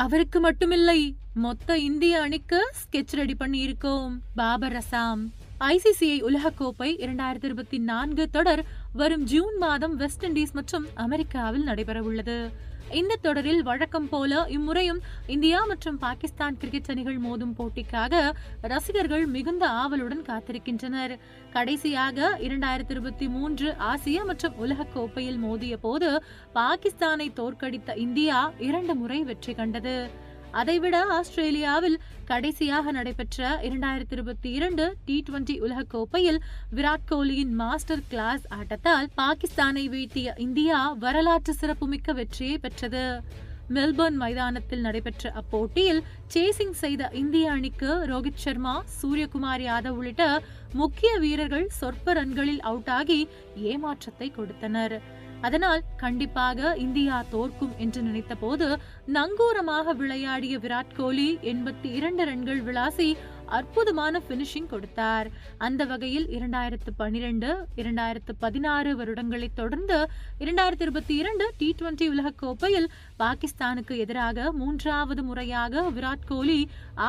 அவருக்கு மட்டுமில்லை மொத்த இந்திய அணிக்கு ஸ்கெட்ச் ரெடி பண்ணி இருக்கோம் பாபர் அசாம் ஐசிசிஐ உலகக்கோப்பை இரண்டாயிரத்தி இருபத்தி நான்கு தொடர் வரும் ஜூன் மாதம் வெஸ்ட் இண்டீஸ் மற்றும் அமெரிக்காவில் நடைபெறவுள்ளது. இந்த தொடரில் வழக்கம் போல இம்முறையும் இந்தியா மற்றும் பாகிஸ்தான் கிரிக்கெட் அணிகள் மோதும் போட்டிக்காக ரசிகர்கள் மிகுந்த ஆவலுடன் காத்திருக்கின்றனர். கடைசியாக இரண்டாயிரத்தி இருபத்தி மூன்று ஆசிய மற்றும் உலக கோப்பையில் மோதிய போது பாகிஸ்தானை தோற்கடித்த இந்தியா இரண்டு முறை வெற்றி கண்டது. அதைவிட ஆஸ்திரேலியாவில் கடைசியாக நடைபெற்ற இரண்டாயிரத்தி இருபத்தி இரண்டு டி டுவெண்டி உலகக்கோப்பையில் விராட் கோலியின் மாஸ்டர் கிளாஸ் ஆட்டத்தால் பாகிஸ்தானை வீழ்த்திய இந்தியா வரலாற்று சிறப்புமிக்க வெற்றியை பெற்றது. மெல்பர்ன் மைதானத்தில் நடைபெற்ற அப்போட்டியில் சேசிங் செய்த இந்திய அணிக்கு ரோஹித் சர்மா சூரியகுமார் யாதவ் உள்ளிட்ட முக்கிய வீரர்கள் சொற்ப ரன்களில் அவுட் ஆகி ஏமாற்றத்தை கொடுத்தனர். அதனால் கண்டிப்பாக இந்தியா தோற்கும் என்று நினைத்த போது நங்கூரமாக விளையாடிய விராட் கோலி எண்பத்தி இரண்டு ரன்கள் விளாசி அற்புதமான பினிஷிங் கொடுத்தார். அந்த வகையில் இரண்டாயிரத்து பனிரெண்டு இரண்டாயிரத்து பதினாறு வருடங்களை தொடர்ந்து இரண்டாயிரத்தி இருபத்தி இரண்டு டி டுவெண்டி உலகக்கோப்பையில் பாகிஸ்தானுக்கு எதிராக மூன்றாவது முறையாக விராட் கோலி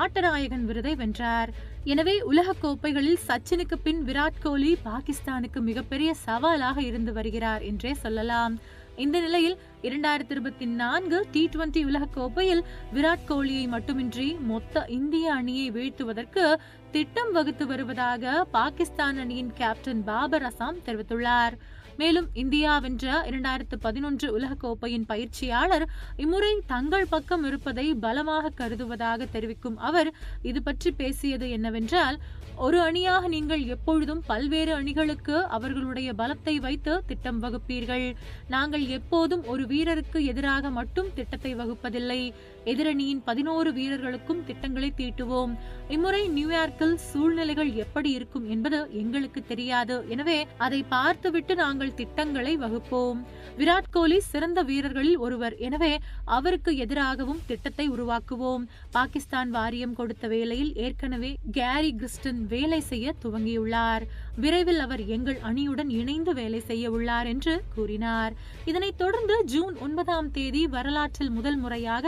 ஆட்டநாயகன் விருதை வென்றார். எனவே உலக கோப்பைகளில் சச்சினுக்கு பின் விராட் கோலி பாகிஸ்தானுக்கு மிகப்பெரிய சவாலாக இருந்து வருகிறார் என்றே சொல்லலாம். இந்த நிலையில் இரண்டாயிரத்தி இருபத்தி நான்கு டி டுவெண்டி உலக கோப்பையில் விராட் கோலியை மட்டுமின்றி மொத்த இந்திய அணியை வீழ்த்துவதற்கு திட்டம் வகுத்து வருவதாக பாகிஸ்தான் அணியின் கேப்டன் பாபர் அசாம் தெரிவித்துள்ளார். மேலும் இந்தியா வென்ற இரண்டாயிரத்து பதினொன்று உலகக்கோப்பையின் பயிற்சியாளர் இம்முறை தங்கள் பக்கம் இருப்பதை பலமாக கருதுவதாக தெரிவிக்கும் அவர் இது பற்றி பேசியது என்னவென்றால் ஒரு அணியாக நீங்கள் எப்பொழுதும் பல்வேறு அணிகளுக்கு அவர்களுடைய பலத்தை வைத்து திட்டம் வகுப்பீர்கள். நாங்கள் எப்போதும் ஒரு வீரருக்கு எதிராக மட்டும் திட்டத்தை வகுப்பதில்லை. எதிரணியின் பதினோரு வீரர்களுக்கும் திட்டங்களை தீட்டுவோம். இம்முறை நியூயார்க்கில் சூழ்நிலைகள் எப்படி இருக்கும் என்பது எங்களுக்கு தெரியாது. எனவே அதை பார்த்துவிட்டு நாங்கள் திட்டங்களை வகுப்போம். விராட் கோலி சிறந்த வீரர்களில் ஒருவர். எனவே அவருக்கு எதிராகவும் திட்டத்தை உருவாக்குவோம். பாகிஸ்தான் வாரியம் கொடுத்த வேலையில் ஏற்கனவே கேரி கிறிஸ்டன் வேலை செய்ய துவங்கியுள்ளார். விரைவில் அவர் எங்கள் அணியுடன் இணைந்து வேலை செய்ய உள்ளார் என்று கூறினார். இதனைத் தொடர்ந்து ஜூன் ஜூன் ஒன்பதாம் தேதி வரலாற்றில் முதல் முறையாக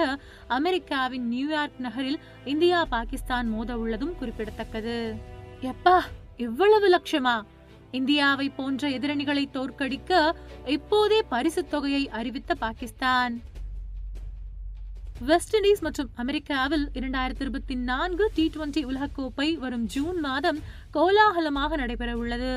அமெரிக்காவின் நியூயார்க் நகரில் இந்தியா பாகிஸ்தான் மோத உள்ளதும் குறிப்பிடத்தக்கது. எப்பா இவ்வளவு லட்சமா? இந்தியாவை போன்ற எதிரணிகளை தோற்கடிக்க இப்போதே பரிசு தொகையை அறிவித்த பாகிஸ்தான். வெஸ்ட் இண்டீஸ் மற்றும் அமெரிக்காவில் இரண்டாயிரத்தி இருபத்தி நான்கு டி டுவெண்டி உலகக்கோப்பை வரும் ஜூன் மாதம் கோலாகலமாக நடைபெற உள்ளது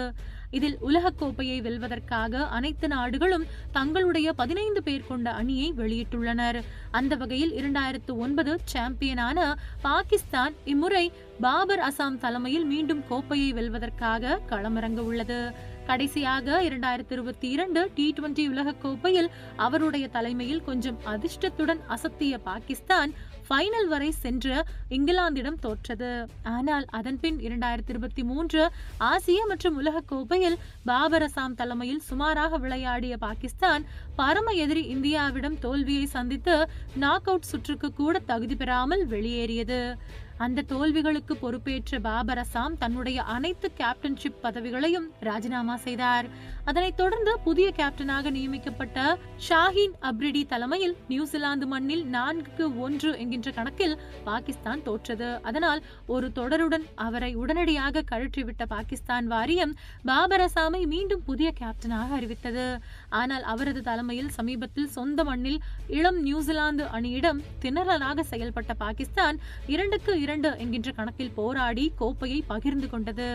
இதில் உலகக்கோப்பையை வெல்வதற்காக அனைத்து நாடுகளும் தங்களுடைய பதினைந்து பேர் கொண்ட அணியை வெளியிட்டுள்ளனர். அந்த வகையில் இரண்டாயிரத்து ஒன்பது சாம்பியனான பாகிஸ்தான் இம்முறை பாபர் அசாம் தலைமையில் மீண்டும் கோப்பையை வெல்வதற்காக களமிறங்க உள்ளது கடைசியாக இரண்டாயிரத்தி இருபத்தி இரண்டு டி டுவெண்டி உலகக்கோப்பையில் அவருடைய தலைமையில் கொஞ்சம் அதிர்ஷ்டத்துடன் அசத்திய பாகிஸ்தான் ஃபைனல் வரை சென்று இங்கிலாந்திடம் தோற்றது. ஆனால் அதன்பின் இரண்டாயிரத்தி இருபத்தி மூன்று ஆசிய மற்றும் உலக கோப்பையில் பாபர் அசாம் தலைமையில் சுமாராக விளையாடிய பாகிஸ்தான் பரம எதிரி இந்தியாவிடம் தோல்வியை சந்தித்து நாக் அவுட் சுற்றுக்கு கூட தகுதி பெறாமல் வெளியேறியது. அந்த தோல்விகளுக்கு பொறுப்பேற்ற பாபர் அசாம் தன்னுடைய அனைத்து கேப்டன்ஷிப் பதவிகளையும் ராஜினாமா செய்தார். அதனைத் தொடர்ந்து புதிய கேப்டனாக நியமிக்கப்பட்ட ஷாஹின் அப்ரிடி தலைமையில் நியூசிலாந்து மண்ணில் நான்குக்கு ஒன்று என்கின்ற கணக்கில் பாகிஸ்தான் தோற்றது. அதனால் ஒரு தொடருடன் அவரை உடனடியாக கழற்றிவிட்ட பாகிஸ்தான் வாரியம் பாபர் அசாமை மீண்டும் புதிய கேப்டனாக அறிவித்தது. ஆனால் அவரது தலைமையில் சமீபத்தில் சொந்த மண்ணில் இளம் நியூசிலாந்து அணியிடம் திணறலாக செயல்பட்ட பாகிஸ்தான் இரண்டுக்கு இரண்டு என்கின்ற கணக்கில் போராடி கோப்பையை பகிர்ந்து கொண்டது.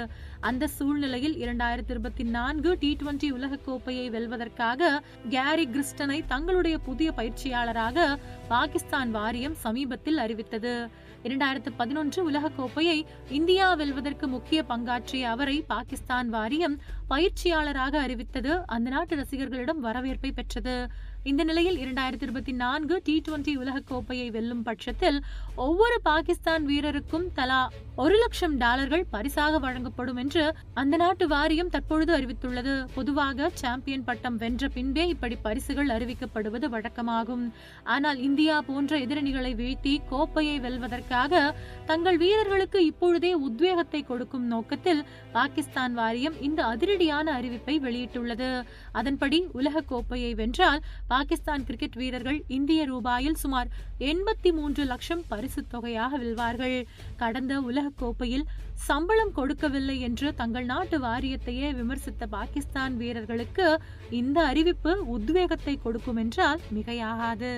அந்த சூழ்நிலையில் இரண்டாயிரத்தி இருபத்தி நான்கு டி டுவெண்டி உலக கோப்பையை வெல்வதற்காக கேரி கிறிஸ்டனை தங்களுடைய புதிய பயிற்சியாளராக பாகிஸ்தான் வாரியம் சமீபத்தில் அறிவித்தது. இரண்டாயிரத்து பதினொன்று உலக கோப்பையை இந்தியா வெல்வதற்கு முக்கிய பங்காற்றிய அவரை பாகிஸ்தான் வாரியம் பயிற்சியாளராக அறிவித்தது. அந்த நாட்டு ரசிகர்களிடம் வரவேற்பை பெற்றது. இந்த நிலையில் இரண்டாயிரத்தி இருபத்தி நான்கு டி டுவெண்டி உலகக்கோப்பையை வெல்லும் பட்சத்தில் ஒவ்வொரு பாகிஸ்தான் வீரருக்கும் தலா ஒரு லட்சம் டாலர்கள் பரிசாக வழங்கப்படும் என்று அந்த நாட்டு வாரியம் தற்பொழுது அறிவித்துள்ளது. பொதுவாக சாம்பியன் பட்டம் வென்ற பின்பே இப்படி பரிசுகள் அறிவிக்கப்படுவது வழக்கமாகும். ஆனால் இந்தியா போன்ற எதிரணிகளை வீழ்த்தி கோப்பையை வெல்வதற்காக தங்கள் வீரர்களுக்கு இப்பொழுதே உத்வேகத்தை கொடுக்கும் நோக்கத்தில் பாகிஸ்தான் வாரியம் இந்த அதிரடியான அறிவிப்பை வெளியிட்டுள்ளது. அதன்படி உலக கோப்பையை வென்றால் பாகிஸ்தான் கிரிக்கெட் வீரர்கள் இந்திய ரூபாயில் சுமார் எண்பத்தி மூன்று லட்சம் பரிசு தொகையாக வெல்வார்கள். கடந்த உலக கோப்பையில் சம்பளம் கொடுக்கவில்லை என்று தங்கள் நாட்டு வாரியத்தையே விமர்சித்த பாகிஸ்தான் வீரர்களுக்கு இந்த அறிவிப்பு உத்வேகத்தை கொடுக்கும் என்றால் மிகையாகாது.